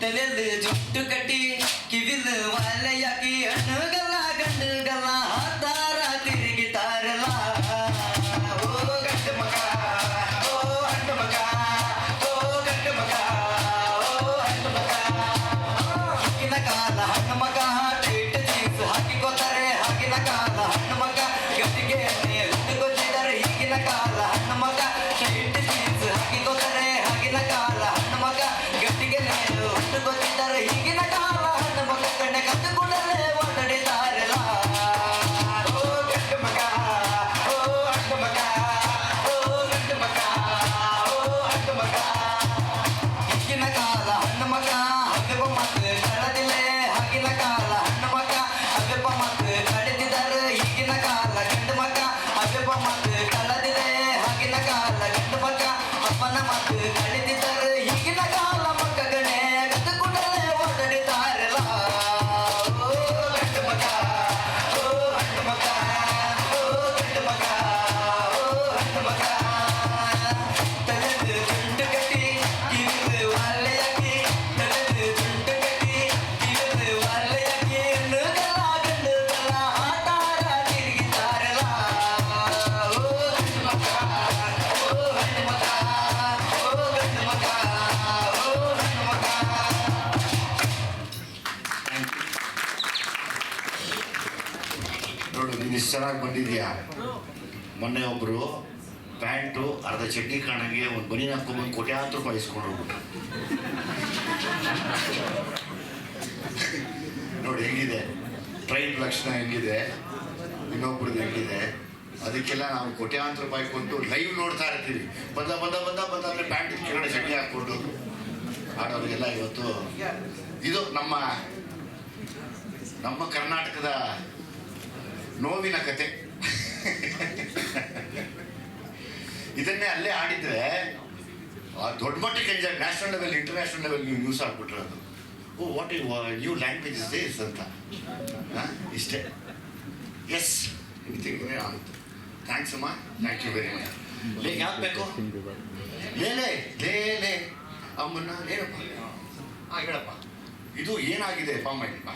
தொட்டலது ஜுட்டு கட்டி கிவிது வலையாக்கி அணுக ಮತ್ತು ನೋಡು, ನೀನು ಇಷ್ಟು ಚೆನ್ನಾಗಿ ಬಂದಿದ್ಯಾ? ಮೊನ್ನೆ ಒಬ್ರು ಪ್ಯಾಂಟು, ಅರ್ಧ ಚಡ್ಡಿ ಕಾಣಂಗೆ ಒಂದು ಬನೀನ್ ಹಾಕೊಂಡ್ಬಂದು ಕೋಟ್ಯಾಂತರ ರೂಪಾಯಿ ಇಸ್ಕೊಂಡು ಹೋಗ್ಬಿಟ್ಟು ನೋಡಿ, ಹೆಂಗಿದೆ? ಟ್ರೈನ್ ಲಕ್ಷಣ ಹೆಂಗಿದೆ? ಇನ್ನೊಬ್ರದ್ದು ಹೆಂಗಿದೆ? ಅದಕ್ಕೆಲ್ಲ ನಾವು ಕೋಟ್ಯಾಂತರ ರೂಪಾಯಿ ಕೊಟ್ಟು ಲೈವ್ ನೋಡ್ತಾ ಇರ್ತೀವಿ. ಬಂದ ಬಂದ ಬಂದ ಬಂದ ಅಂದರೆ ಪ್ಯಾಂಟ್ ಕೆಳಗಡೆ ಚಡ್ಡಿ ಹಾಕ್ಕೊಂಡು ಆಡೋರಿಗೆಲ್ಲ ಇವತ್ತು ಇದು ನಮ್ಮ ನಮ್ಮ ಕರ್ನಾಟಕದ ನೋವಿನ ಕತೆ. ಇದನ್ನೇ ಅಲ್ಲೇ ಆಡಿದ್ರೆ ದೊಡ್ಡ ಮಟ್ಟಕ್ಕೆ enjoy national level international level ನೀವು ನ್ಯೂಸ್ ಅದು. ಓ what a new language is this ಅಂತ. ಇಷ್ಟೇ. ಎಸ್ ಎನಿಥಿಂಗ್ ಆಗುತ್ತೆ. ಥ್ಯಾಂಕ್ಸ್ ಅಮ್ಮ. ಥ್ಯಾಂಕ್ ಯು ವೆರಿ ಮಚ್ ಲೇ ಯಾಕೆ ಬೇಕು? ಲೇ ಲೇ ಲೇ ಅಮ್ಮನ್ನ ಏನಪ್ಪ ಹಾಂ, ಹೇಳಪ್ಪ. ಇದು ಏನಾಗಿದೆ? ಫಾರ್ಮ್ ಬಾ